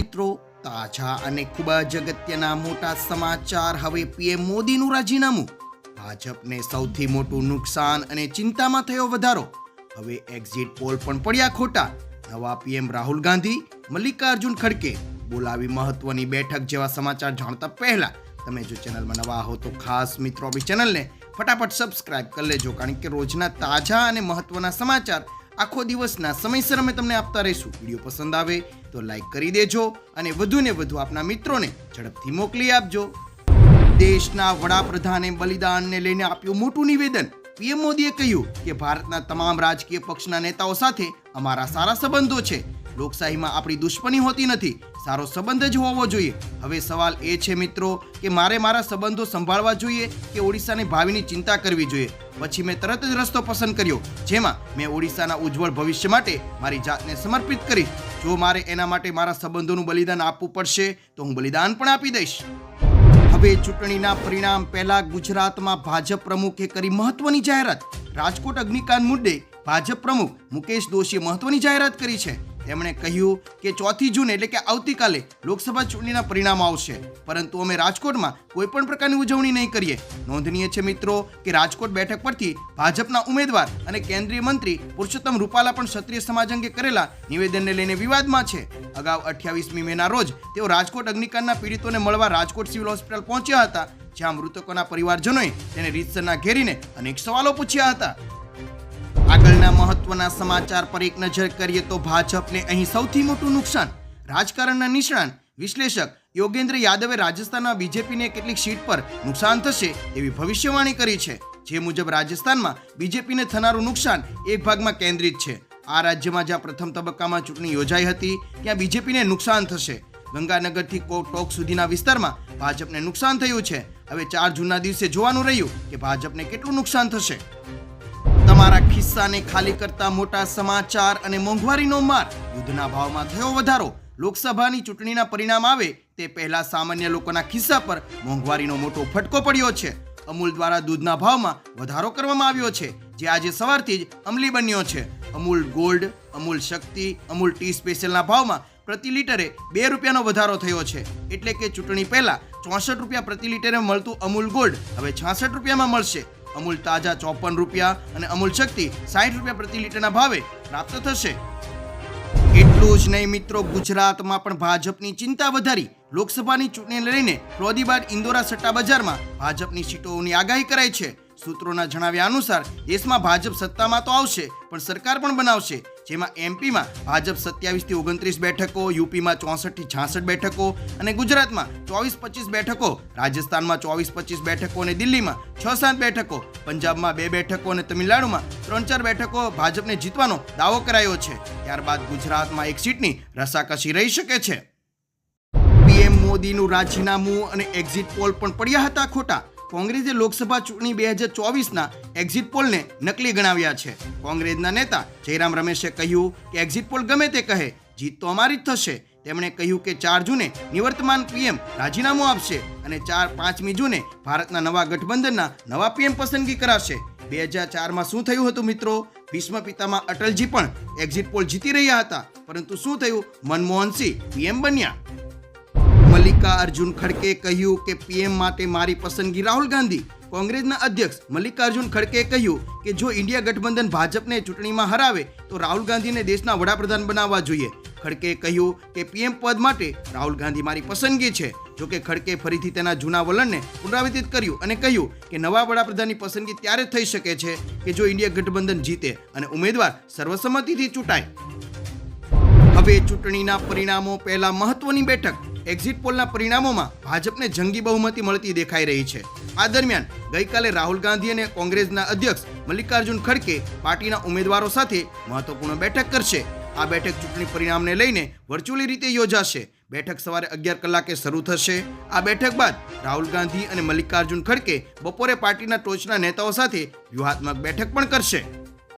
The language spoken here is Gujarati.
મિત્રો, તાજા અને ખૂબ જ અગત્યના મોટા સમાચાર હવે પીએમ મોદીનું રાજીનામું. ભાજપને સૌથી મોટું નુકસાન અને ચિંતામાં થયો વધારો. હવે એક્ઝિટ પોલ પણ પડ્યા ખોટા. નવા પીએમ રાહુલ ગાંધી, મલ્લિકાર્જુન ખડકે બોલાવી મહત્વની બેઠક જેવા સમાચાર જાણતા પહેલા તમે જો ચેનલમાં નવા હો તો ખાસ મિત્રો આપણી ચેનલને ફટાફટ સબસ્ક્રાઇબ કરી લેજો, કારણ કે રોજના તાજા અને મહત્વના સમાચાર આખો દિવસના સમયસર અમે તમને આપતા રહીશું. વીડિયો પસંદ આવે તો લાઈક કરી દેજો અને વધુને વધુ આપના મિત્રોને ઝડપથી મોકલી આપજો. દેશના વડાપ્રધાને બલિદાનને લઈને આપ્યું મોટું નિવેદન. પીએમ મોદીએ કહ્યું કે ભારતના તમામ રાજકીય પક્ષના નેતાઓ સાથે અમારા સારા સંબંધો છે. લોકશાહીમાં આપણી દુશ્મની હોતી નથી. સારો સંબંધ જ હોવો જોઈએ. હવે સવાલ એ છે મિત્રો કે મારે મારા સંબંધો સંભાળવા જોઈએ કે ઓડિશાની ભાવિની ચિંતા કરવી જોઈએ? પછી મેં તરત જ રસ્તો પસંદ કર્યો. જેમાં મેં ઓડિશાના ઉજ્જવળ ભવિષ્ય માટે મારી જાતને સમર્પિત કરીશ. જો મારે એના માટે મારા સંબંધોનું બલિદાન આપવું પડશે, તો હું બલિદાન પણ આપી દઈશ. હવે ચૂંટણીના પરિણામ પહેલા ગુજરાતમાં ભાજપ પ્રમુખે કરી મહત્વની જાહેરાત. રાજકોટ અગ્નિકાંડ મુદ્દે ભાજપ પ્રમુખ મુકેશ દોશીએ મહત્વની જાહેરાત કરી છે. તેમણે કહ્યું કે ચોથી જૂન એટલે કે આવતીકાલે લોકસભા ચૂંટણીના પરિણામ આવશે. પરંતુ અમે રાજકોટમાં કોઈ પણ પ્રકારની ઉજવણી નહીં કરીએ. નોંધનીય છે મિત્રો કે રાજકોટ બેઠક પરથી ભાજપના ઉમેદવાર અને કેન્દ્રીય મંત્રી પુરુષોત્તમ રૂપાલા પણ ક્ષત્રિય સમાજ અંગે કરેલા નિવેદનને લઈને વિવાદમાં છે. અગાઉ અઠ્યાવીસમી મેના રોજ તેઓ રાજકોટ અગ્નિકાંડના પીડિતોને મળવા રાજકોટ સિવિલ હોસ્પિટલ પહોંચ્યા હતા, જ્યાં મૃતકોના પરિવારજનોએ તેને રીતસરના ઘેરીને અનેક સવાલો પૂછ્યા હતા. આગળના મહત્વના સમાચાર પર એક નજર કરીએ તો ભાજપને અહીં સૌથી મોટું નુકસાન, રાજકારણના નિષ્ણાંત, વિશ્લેષક યોગેન્દ્ર યાદવે રાજસ્થાનના બીજેપીને કેટલીક સીટ પર નુકસાન થશે એવી ભવિષ્યવાણી કરી છે. જે મુજબ રાજસ્થાનમાં બીજેપીને થનારું નુકસાન એક ભાગમાં કેન્દ્રિત છે. આ રાજ્યમાં જ્યાં પ્રથમ તબક્કામાં ચૂંટણી યોજાઈ હતી, ત્યાં બીજેપીને નુકસાન થશે. ગંગાનગરથી કોટોક સુધીના વિસ્તારમાં ભાજપને નુકસાન થયું છે. હવે ચાર જૂનના દિવસે જોવાનું રહ્યું કે ભાજપને કેટલું નુકસાન થશે. ખિસ્સાને ખાલી કરતા મોટા સમાચાર અને મોંઘવારીનો માર દૂધના ભાવમાં થયો વધારો. લોકસભાની ચૂંટણીના પરિણામ આવે તે પહેલા સામાન્ય લોકોના ખિસ્સા પર મોંઘવારીનો મોટો ફટકો પડ્યો છે. અમૂલ દ્વારા દૂધના ભાવમાં વધારો કરવામાં આવ્યો છે, જે આજે સવારથી જ અમલી બન્યો છે. અમૂલ ગોલ્ડ, અમૂલ શક્તિ, અમૂલ ટી સ્પેશિયલના ભાવમાં પ્રતિ લીટરે બે રૂપિયાનો વધારો થયો છે. એટલે કે ચૂંટણી પહેલા ચોસઠ રૂપિયા પ્રતિ લીટરે મળતું અમૂલ ગોલ્ડ હવે છાસઠ રૂપિયામાં મળશે. અમૂલ તાજા ચોપન રૂપિયા અને અમૂલ શક્તિ સાઠ રૂપિયા પ્રતિ લીટરના ભાવે પ્રાપ્ત થશે. એટલું જ નહીં મિત્રો, ગુજરાતમાં પણ ભાજપની ચિંતા વધારી. લોકસભાની ચૂંટણીને લઈને ફિરોદીબાદ ઇન્દોરા સટ્ટા બજારમાં ભાજપની સીટોની આગાહી કરાઈ છે. સૂત્રોના જણાવ્યા અનુસાર, દેશમાં ભાજપ સત્તામાં તો આવશે, પણ સરકાર પણ બનાવશે. જેમાં એમપીમાં ભાજપ સત્યાવીસથી ઓગણત્રીસ બેઠકો, યુપીમાં ચોસઠથી છાસઠ બેઠકો અને ગુજરાતમાં ચોવીસ પચીસ બેઠકો, રાજસ્થાનમાં ચોવીસ પચીસ બેઠકો અને દિલ્હીમાં છ સાત બેઠકો, પંજાબમાં બે બેઠકો અને તમિલનાડુમાં ત્રણ ચાર બેઠકો ભાજપને જીતવાનો દાવો કરાયો છે. ત્યારબાદ ગુજરાતમાં એક સીટની રસાકસી રહી શકે છે. પીએમ મોદીનું રાજીનામું અને એક્ઝિટ પોલ પણ પડ્યા હતા ખોટા. કોંગ્રેસે લોકસભા ચૂંટણી બે હજાર ચોવીસના એક્ઝિટ પોલને નકલી ગણાવ્યા છે. કોંગ્રેસના નેતા જયરામ રમેશે કહ્યું કે એક્ઝિટ પોલ ગમે તે કહે, જીત તો અમારી જ થશે. તેમણે કહ્યું કે ચાર જૂને નિવર્તમાન પીએમ રાજીનામું આપશે અને ચાર પાંચમી જૂને ભારતના નવા ગઠબંધનના નવા પીએમ પસંદગી કરાશે. બે હજાર ચારમાં શું થયું હતું મિત્રો? ભીષ્મ પિતામાં અટલજી પણ એક્ઝિટ પોલ જીતી રહ્યા હતા. પરંતુ શું થયું? મનમોહનસિંહ પીએમ બન્યા. મલ્લિકા અર્જુન ખડકે કહ્યું કે પીએમ માટે મારી પસંદગી રાહુલ ગાંધી. કોંગ્રેસના અધ્યક્ષ મલ્લિકાર્જુન ખડકે કહ્યું કે જો ઇન્ડિયા ગઠબંધન ભાજપને ચૂંટણીમાં હરાવે, તો રાહુલ ગાંધીને દેશના વડાપ્રધાન બનાવવા જોઈએ. ખડકે કહ્યું કે પીએમ પદ માટે રાહુલ ગાંધી મારી પસંદગી છે. જોકે ખડકે ફરીથી તેના જૂના વલણને પુનરાવર્તિત કર્યું અને કહ્યું કે નવા વડાપ્રધાનની પસંદગી ત્યારે થઈ શકે છે કે જો ઇન્ડિયા ગઠબંધન જીતે અને ઉમેદવાર સર્વસંમતિથી ચૂંટાય. હવે ચૂંટણીના પરિણામો પહેલા મહત્વની બેઠક. એક્ઝિટ પોલના પરિણામોમાં ભાજપને જંગી બહુમતી મળતી દેખાઈ રહી છે. આ દરમિયાન ગઈકાલે રાહુલ ગાંધી અને કોંગ્રેસના અધ્યક્ષ મલ્લિકાર્જુન ખડકે પાર્ટીના ઉમેદવારો સાથે મહત્વપૂર્ણ બેઠક કરશે. આ બેઠક ચૂંટણી પરિણામને લઈને વર્ચ્યુઅલી રીતે યોજાશે. બેઠક સવારે અગિયાર કલાકે શરૂ થશે. આ બેઠક બાદ રાહુલ ગાંધી અને મલ્લિકાર્જુન ખડકે બપોરે પાર્ટીના ટોચના નેતાઓ સાથે વ્યૂહાત્મક બેઠક પણ કરશે.